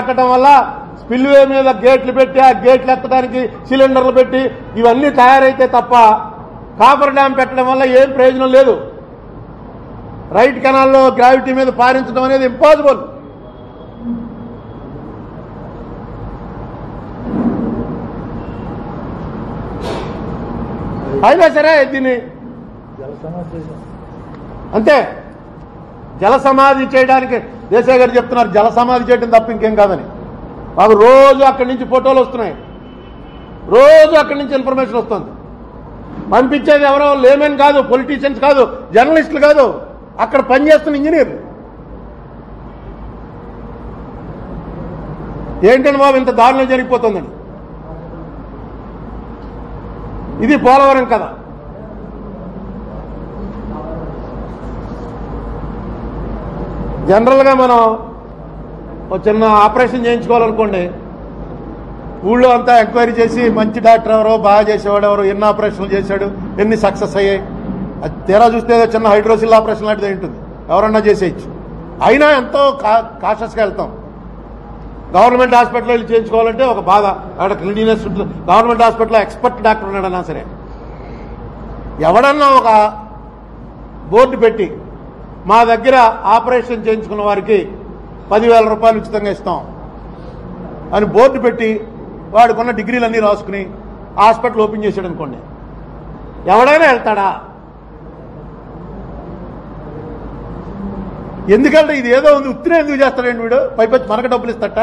కట్టడం వల్ల స్పిల్వే మీద గేట్లు పెట్టి ఆ గేట్లు ఎత్తడానికి సిలిండర్లు పెట్టి ఇవన్నీ తయారైతే తప్ప కాపర్ డ్యామ్ పెట్టడం వల్ల ఏం ప్రయోజనం లేదు. రైట్ కెనాల్లో గ్రావిటీ మీద పారించడం అనేది ఇంపాసిబుల్. అయినా సరే దీన్ని అంతే. జల సమాధి చేయడానికి దేశాయ్ గారు చెప్తున్నారు జల సమాధి చేయడం తప్ప ఇంకేం కాదని. మాకు రోజు అక్కడి నుంచి ఫోటోలు వస్తున్నాయి. రోజు అక్కడి నుంచి ఇన్ఫర్మేషన్ వస్తుంది. పంపించేది ఎవరో లేమెన్ కాదు పొలిటీషియన్స్ కాదు జర్నలిస్టులు కాదు అక్కడ పనిచేస్తున్న ఇంజనీర్ ఏంటండి బాబు ఇంత దారుణం జరిగిపోతుందండి? ఇది పోలవరం కథ. జనరల్గా మనం ఒక చిన్న ఆపరేషన్ చేయించుకోవాలనుకోండి ఊళ్ళో అంతా ఎంక్వైరీ చేసి మంచి డాక్టర్ ఎవరో బాగా చేసేవాడు ఎవరో ఎన్ని ఆపరేషన్లు చేశాడు ఎన్ని సక్సెస్ అయ్యాయి అది తీరా చూస్తే ఏదో చిన్న హైడ్రోసిల్ ఆపరేషన్ లాంటిది ఉంటుంది. ఎవరన్నా చేసేయచ్చు. అయినా ఎంతో కాషస్గా వెళ్తాం. గవర్నమెంట్ హాస్పిటల్ వెళ్ళి చేయించుకోవాలంటే ఒక బాధ. అక్కడ క్లీనినెస్ ఉంటుంది. గవర్నమెంట్ హాస్పిటల్లో ఎక్స్పర్ట్ డాక్టర్ ఉన్నాడన్నా సరే ఎవడన్నా ఒక బోర్డు పెట్టి మా దగ్గర ఆపరేషన్ చేయించుకున్న వారికి పదివేల రూపాయలు ఉచితంగా ఇస్తాం అని బోర్డు పెట్టి వాడికున్న డిగ్రీలన్నీ రాసుకుని హాస్పిటల్ ఓపెన్ చేశాడు అనుకోండి. ఎవడైనా వెళ్తాడా? ఎందుకంటే ఇది ఏదో ఉంది ఉత్తినే ఎందుకు చేస్తాడండి వీడు? పైపచ్చి మనకు డబ్బులు ఇస్తట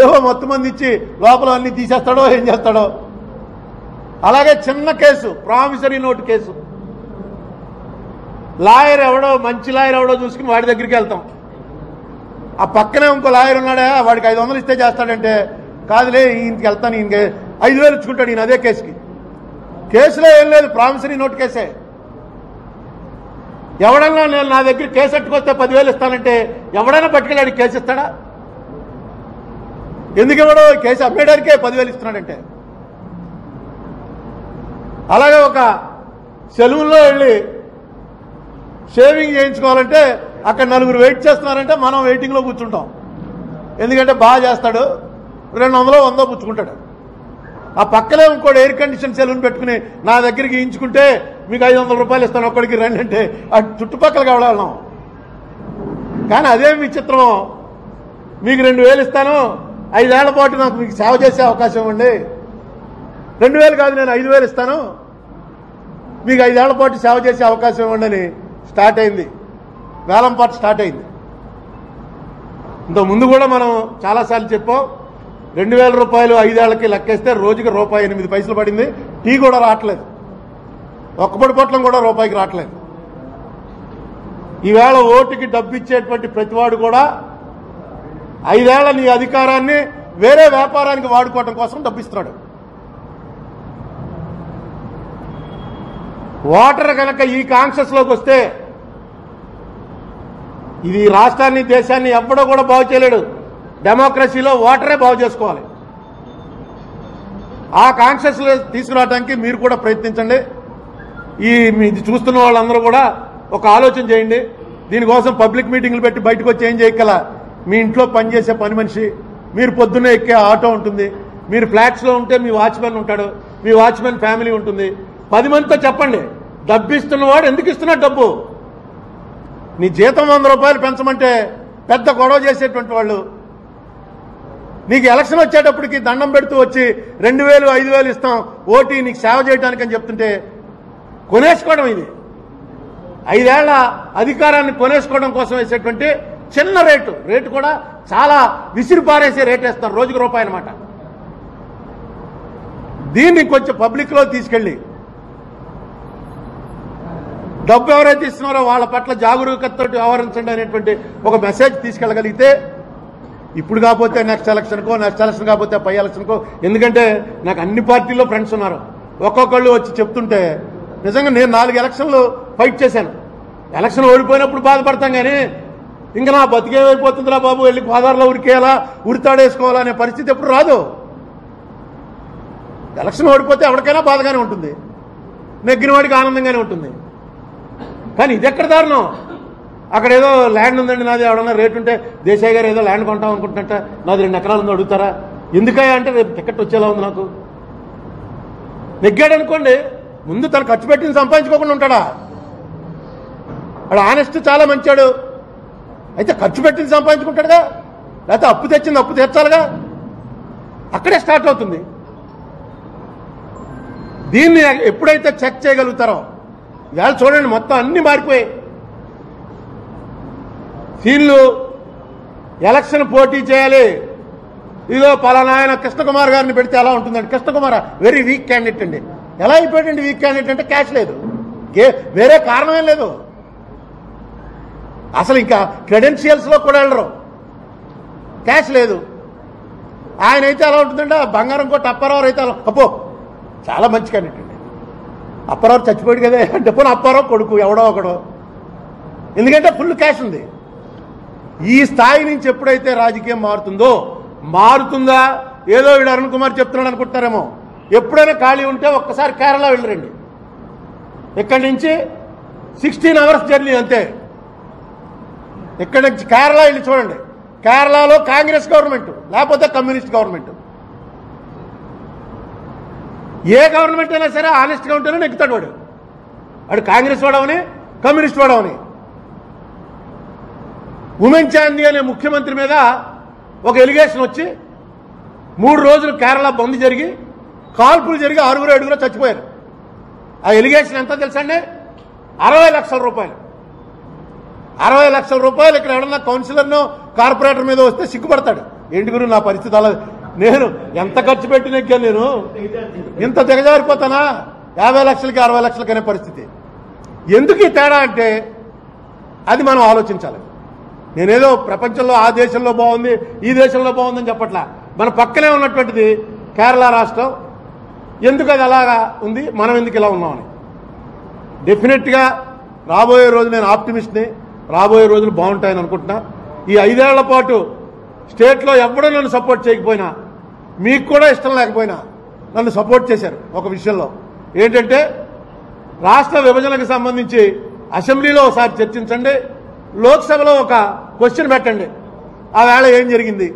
ఏవో మొత్తం మంది ఇచ్చి లోపల అన్ని తీసేస్తాడో ఏం చేస్తాడో. అలాగే చిన్న case promissory note case. Lawyer ఎవడో మంచి లాయర్ ఎవడో చూసుకుని వాడి దగ్గరికి వెళ్తాం. ఆ పక్కనే ఇంకో లాయర్ ఉన్నాడా వాడికి ఐదు వందలు ఇస్తే చేస్తాడంటే కాదులే ఈయనకి వెళ్తాను ఈయనకి ఐదు వేలు ఇచ్చుకుంటాడు ఈయన అదే కేసుకి. కేసులో ఏం లేదు ప్రామిసరీ నోట్ కేసే. ఎవడన్నా నేను నా దగ్గర కేసు ఎట్టుకొస్తే పదివేలు ఇస్తానంటే ఎవడైనా పట్టుకెళ్ళాడు కేసు ఇస్తాడా? ఎందుకు ఇవ్వడో కేసు అమ్మేయడానికే పదివేలు ఇస్తున్నాడంటే. అలాగే ఒక సెలవుల్లో వెళ్ళి షేవింగ్ చేయించుకోవాలంటే అక్కడ నలుగురు వెయిట్ చేస్తున్నారంటే మనం వెయిటింగ్లో కూర్చుంటాం. ఎందుకంటే బాగా చేస్తాడు రెండు వందలో వందో పుచ్చుకుంటాడు. ఆ పక్కనే ఇంకోటి ఎయిర్ కండిషన్ సెలూన్ పెట్టుకుని నా దగ్గరికి ఇంచుకుంటే మీకు ఐదు వందల రూపాయలు ఇస్తాను ఒక్కడికి రండి అంటే ఆ చుట్టుపక్కల కావడం కానీ అదే విచిత్రమో మీకు రెండు వేలు ఇస్తాను ఐదేళ్ళ పాటు నాకు మీకు సేవ చేసే అవకాశం ఇవ్వండి. రెండు వేలు కాదు నేను ఐదు వేలు ఇస్తాను మీకు ఐదేళ్ళ పాటు సేవ చేసే అవకాశం ఇవ్వండి అని స్టార్ట్ అయింది. వేలం స్టార్ట్ అయింది. ఇంత ముందు కూడా మనం చాలాసార్లు చెప్పాం రెండు వేల రూపాయలు ఐదేళ్ళకి లెక్కేస్తే రోజుకి రూపాయి ఎనిమిది పైసలు పడింది. టీ కూడా రావట్లేదు. ఒక్కపడి పొట్లం కూడా రూపాయికి రావట్లేదు. ఈవేళ ఓటుకి డబ్బు ఇచ్చేటువంటి ప్రతివాడు కూడా ఐదేళ్ళ నీ అధికారాన్ని వేరే వ్యాపారానికి వాడుకోవటం కోసం డబ్బిస్తున్నాడు. ఓటర్ కనుక ఈ కాన్షియస్లోకి వస్తే ఇది రాష్ట్రాన్ని దేశాన్ని ఎవ్వడో కూడా బాగు చేయలేడు. డెమోక్రసీలో ఓటరే బాగు చేసుకోవాలి. ఆ కాన్షియస్ తీసుకురావడానికి మీరు కూడా ప్రయత్నించండి. ఈ ఇది చూస్తున్న వాళ్ళందరూ కూడా ఒక ఆలోచన చేయండి. దీనికోసం పబ్లిక్ మీటింగ్లు పెట్టి బయటకు వచ్చి ఏం చేయగల మీ ఇంట్లో పనిచేసే పని మనిషి. మీరు పొద్దున్నే ఎక్కే ఆటో ఉంటుంది. మీరు ఫ్లాట్స్లో ఉంటే మీ వాచ్మెన్ ఉంటాడు. మీ వాచ్మెన్ ఫ్యామిలీ ఉంటుంది. పది మందితో చెప్పండి. డబ్బు ఇస్తున్నవాడు ఎందుకు ఇస్తున్నాడు డబ్బు? నీ జీతం వంద రూపాయలు పెంచమంటే పెద్ద గొడవ చేసేటువంటి వాళ్ళు. నీకు ఎలక్షన్ వచ్చేటప్పటికి దండం పెడుతూ వచ్చి రెండు వేలు ఐదు వేలు ఇస్తాం ఓటీ నీకు సేవ చేయడానికి అని చెప్తుంటే కొనేసుకోవడం ఇది. ఐదేళ్ళ అధికారాన్ని కొనేసుకోవడం కోసం వేసేటువంటి చిన్న రేటు. రేటు కూడా చాలా విసిరి పారేసే రేట్ వేస్తారు రోజుకు రూపాయి అనమాట దీన్ని కొంచెం పబ్లిక్లో తీసుకెళ్ళి డబ్బు ఎవరైతే ఇస్తున్నారో వాళ్ళ పట్ల జాగరూకతతో వ్యవహరించండి అనేటువంటి ఒక మెసేజ్ తీసుకెళ్ళగలిగితే ఇప్పుడు కాకపోతే నెక్స్ట్ ఎలక్షన్కో నెక్స్ట్ ఎలక్షన్ కాకపోతే పై ఎలక్షన్కో ఎందుకంటే నాకు అన్ని పార్టీల్లో ఫ్రెండ్స్ ఉన్నారు. ఒక్కొక్కళ్ళు వచ్చి చెప్తుంటే నిజంగా నేను నాలుగు ఎలక్షన్లు ఫైట్ చేశాను. ఎలక్షన్ ఓడిపోయినప్పుడు బాధపడతాం కానీ ఇంకా నా బతికేమైపోతుందిరా బాబు? వెళ్ళి గోదావరిలో ఉరికేయాలా? ఉరితాడేసుకోవాలా అనే పరిస్థితి ఎప్పుడు రాదు. ఎలక్షన్ ఓడిపోతే ఎవరికైనా బాధగానే ఉంటుంది. నెగ్గిన వాడికి ఆనందంగానే ఉంటుంది. కానీ ఇది ఎక్కడ దారుణం? అక్కడ ఏదో ల్యాండ్ ఉందండి నాది ఎవడన్నా రేట్ ఉంటే దేశాయ్ గారు ఏదో ల్యాండ్ కొంటాం అనుకుంటున్నట్ట. నాది రెండు ఎకరాలు ఉందో అడుగుతారా? ఎందుకయ్యా అంటే రేపు టికెట్ వచ్చేలా ఉంది నాకు. నెగ్గాడు అనుకోండి ముందు తను ఖర్చు పెట్టింది సంపాదించుకోకుండా ఉంటాడా? వాడు ఆనెస్ట్ చాలా మంచాడు. అయితే ఖర్చు పెట్టింది సంపాదించుకుంటాడుగా? లేకపోతే అప్పు తెచ్చింది అప్పు తీర్చాలిగా? అక్కడే స్టార్ట్ అవుతుంది. దీన్ని ఎప్పుడైతే చెక్ చేయగలుగుతారో ఇవాళ చూడండి మొత్తం అన్ని మారిపోయాయి. సీన్లు ఎలక్షన్ పోటీ చేయాలి. ఇదో పలానా ఆయన కృష్ణకుమార్ గారిని పెడితే ఎలా ఉంటుందండి? కృష్ణకుమార్ వెరీ వీక్ క్యాండిడేట్ అండి. ఎలా అయిపోయాడండి వీక్ క్యాండిడేట్ అంటే క్యాష్ లేదు. వేరే కారణమేం లేదు. అసలు ఇంకా క్రెడెన్షియల్స్లో కూడా వెళ్ళరు. క్యాష్ లేదు. ఆయన అయితే ఎలా ఉంటుందంటే బంగారం కొట్టి అప్పారావు అయితే అలా అప్పో చాలా మంచి క్యాండిడేట్ అండి. అప్పారావు చచ్చిపోయాడు కదా అంటే పోనీ అప్పారావు కొడుకు ఎవడో ఒకడు. ఎందుకంటే ఫుల్ క్యాష్ ఉంది. ఈ స్థాయి నుంచి ఎప్పుడైతే రాజకీయం మారుతుందో మారుతుందా? ఏదో వీడు అరుణ్ కుమార్ చెప్తున్నాడు అనుకుంటున్నారేమో ఎప్పుడైనా ఖాళీ ఉంటే ఒక్కసారి కేరళ వెళ్ళరండి. ఇక్కడి నుంచి? సిక్స్టీన్ అవర్స్ జర్నీ అంతే. ఇక్కడి నుంచి? కేరళ వెళ్ళి చూడండి. కేరళలో కాంగ్రెస్ గవర్నమెంట్ లేకపోతే కమ్యూనిస్ట్ గవర్నమెంట్. ఏ గవర్నమెంట్ అయినా సరే ఆనెస్ట్గా ఉంటేనే నెక్కుతాడు వాడు. వాడు కాంగ్రెస్ వాడవని కమ్యూనిస్ట్ వాడవని. ఉమెన్ చాందీ అనే ముఖ్యమంత్రి మీద ఒక ఎలిగేషన్ వచ్చి మూడు రోజులు కేరళ బంద్ జరిగి కాల్పులు జరిగి ఆరుగురు ఏడుగురు చచ్చిపోయారు. ఆ ఎలిగేషన్ ఎంత తెలుసండి అరవై లక్షల రూపాయలు. అరవై లక్షల రూపాయలు ఇక్కడ ఎవడన్నా కౌన్సిలర్నో కార్పొరేటర్ మీద వస్తే సిగ్గుపడతాడు. ఏంటి గురు నా పరిస్థితి అలా నేను ఎంత ఖర్చు పెట్టి నెగ్గాను నేను? ఇంత దిగజారిపోతానా? యాభై లక్షలకి అరవై లక్షలకి అనే పరిస్థితి. ఎందుకు ఈ తేడా అంటే అది మనం ఆలోచించాలి. నేనేదో ప్రపంచంలో ఆ దేశంలో బాగుంది ఈ దేశంలో బాగుందని చెప్పట్లా. మన పక్కనే ఉన్నటువంటిది కేరళ రాష్ట్రం. ఎందుకు అది అలాగా ఉంది? మనం ఎందుకు ఇలా ఉన్నామని. డెఫినెట్గా రాబోయే రోజు నేను ఆప్టిమిస్ట్ని రాబోయే రోజులు బాగుంటాయని అనుకుంటున్నా. ఈ ఐదేళ్ళ పాటు స్టేట్లో ఎవడూ నన్ను సపోర్ట్ చేయకపోయినా మీకు కూడా ఇష్టం లేకపోయినా నన్ను సపోర్ట్ చేశారు ఒక విషయంలో. ఏంటంటే రాష్ట్ర విభజనకు సంబంధించి అసెంబ్లీలో ఒకసారి చర్చించండి లోక్సభలో ఒక క్వశ్చన్ పెట్టండి. ఆ వేళ ఏం జరిగింది?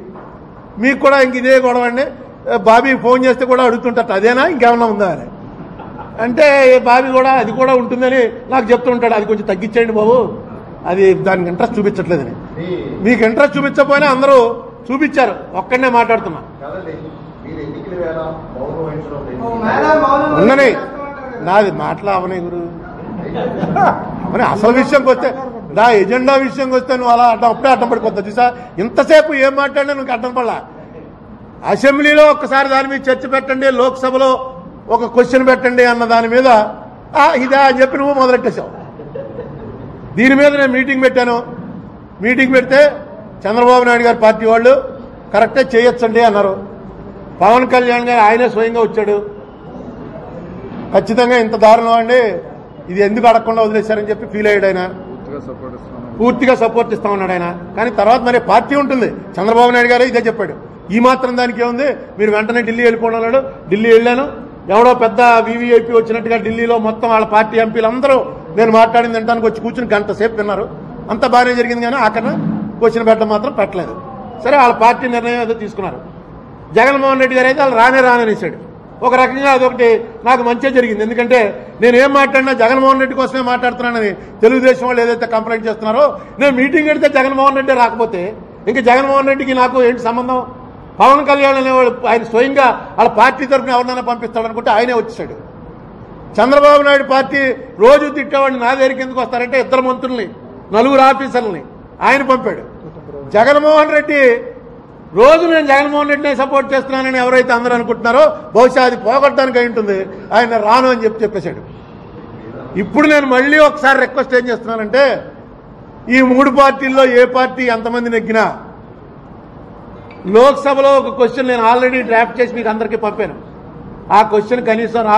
మీకు కూడా ఇంక ఇదే గొడవ అండి. బాబీ ఫోన్ చేస్తే కూడా అడుగుతుంటారు అదేనా? ఇంకేమన్నా ఉందా? అని. అంటే బాబీ కూడా అది కూడా ఉంటుందని నాకు చెప్తుంటాడు అది కొంచెం తగ్గించేయండి బాబు. అది దానికి ఇంట్రెస్ట్ చూపించట్లేదని. మీకు ఇంట్రెస్ట్ చూపించకపోయినా అందరూ చూపించారు. ఒక్కడనే మాట్లాడుతున్నా. ఉన్ననే నాది మాటలు అవనే గురు. అవనే అసలు విషయంకి వస్తే నా ఎజెండా విషయంకి వస్తే నువ్వు అలా అడ్డం అప్పుడే అడ్డం పడిపోతావు. చూసా? ఇంతసేపు ఏం మాట్లాడినా నువ్వు అడ్డం పడలా. అసెంబ్లీలో ఒక్కసారి దాని మీద చర్చ పెట్టండి లోక్సభలో ఒక క్వశ్చన్ పెట్టండి అన్న దాని మీద "ఆ, ఇదా అని చెప్పి నువ్వు మొదలెట్టేశావు. దీని మీద నేను మీటింగ్ పెట్టాను. మీటింగ్ పెడితే చంద్రబాబు నాయుడు గారి పార్టీ వాళ్ళు కరెక్టే చేయొచ్చండి అన్నారు. పవన్ కళ్యాణ్ గారు ఆయనే స్వయంగా వచ్చాడు. ఖచ్చితంగా ఇంత దారుణం అండి. ఇది ఎందుకు అడగకుండా వదిలేశారని చెప్పి ఫీల్ అయ్యాడు ఆయన. పూర్తిగా సపోర్ట్ ఇస్తా ఉన్నాడు. ఆయన. కానీ తర్వాత మరి పార్టీ ఉంటుంది. చంద్రబాబు నాయుడు గారు ఇదే చెప్పాడు. ఈ మాత్రం దానికి ఏముంది? మీరు వెంటనే ఢిల్లీ వెళ్ళిపోవడం అన్నాడు. ఢిల్లీ వెళ్ళాను. ఎవడో పెద్ద వీవీఐపీ వచ్చినట్టుగా ఢిల్లీలో మొత్తం వాళ్ళ పార్టీ ఎంపీలు అందరూ నేను మాట్లాడింది వినడానికి వచ్చి కూర్చుని గంట సేపు విన్నారు అంత బాగానే జరిగింది కానీ ఆఖరణ క్వశ్చన్ పెట్టడం మాత్రం పెట్టలేదు. సరే వాళ్ళ పార్టీ నిర్ణయం ఏదో తీసుకున్నారు. జగన్మోహన్ రెడ్డి గారు అయితే వాళ్ళు రానే రాననేసాడు. ఒక రకంగా అదొకటి నాకు మంచిగా జరిగింది. ఎందుకంటే నేను ఏం మాట్లాడినా జగన్మోహన్ రెడ్డి కోసమే మాట్లాడుతున్నానని తెలుగుదేశం వాళ్ళు ఏదైతే కంప్లైంట్ చేస్తున్నారో నేను మీటింగ్ పెడితే జగన్మోహన్ రెడ్డి రాకపోతే ఇంకా జగన్మోహన్ రెడ్డికి నాకు ఏంటి సంబంధం? పవన్ కళ్యాణ్ అనేవాడు ఆయన స్వయంగా వాళ్ళ పార్టీ తరఫున ఎవరినైనా పంపిస్తాడు అనుకుంటే ఆయనే వచ్చేసాడు. చంద్రబాబు నాయుడు పార్టీ రోజు తిట్టేవాడిని నా దగ్గరికి ఎందుకు వస్తారంటే ఇద్దరు మంత్రుల్ని నలుగురు ఆఫీసర్లని ఆయన పంపాడు. జగన్మోహన్ రెడ్డి రోజు నేను జగన్మోహన్ రెడ్డిని సపోర్ట్ చేస్తున్నానని ఎవరైతే అందరూ అనుకుంటున్నారో బహుశా అది పోగొట్టడానికి అయి ఉంటుంది. ఆయన రాను అని చెప్పి చెప్పేశాడు. ఇప్పుడు నేను మళ్ళీ ఒకసారి రిక్వెస్ట్ ఏం చేస్తున్నానంటే ఈ మూడు పార్టీల్లో ఏ పార్టీ ఎంతమంది నెగ్గినా లోక్సభలో ఒక క్వశ్చన్ నేను ఆల్రెడీ డ్రాఫ్ట్ చేసి మీకు అందరికీ పంపాను. ఆ క్వశ్చన్ కనీసం రా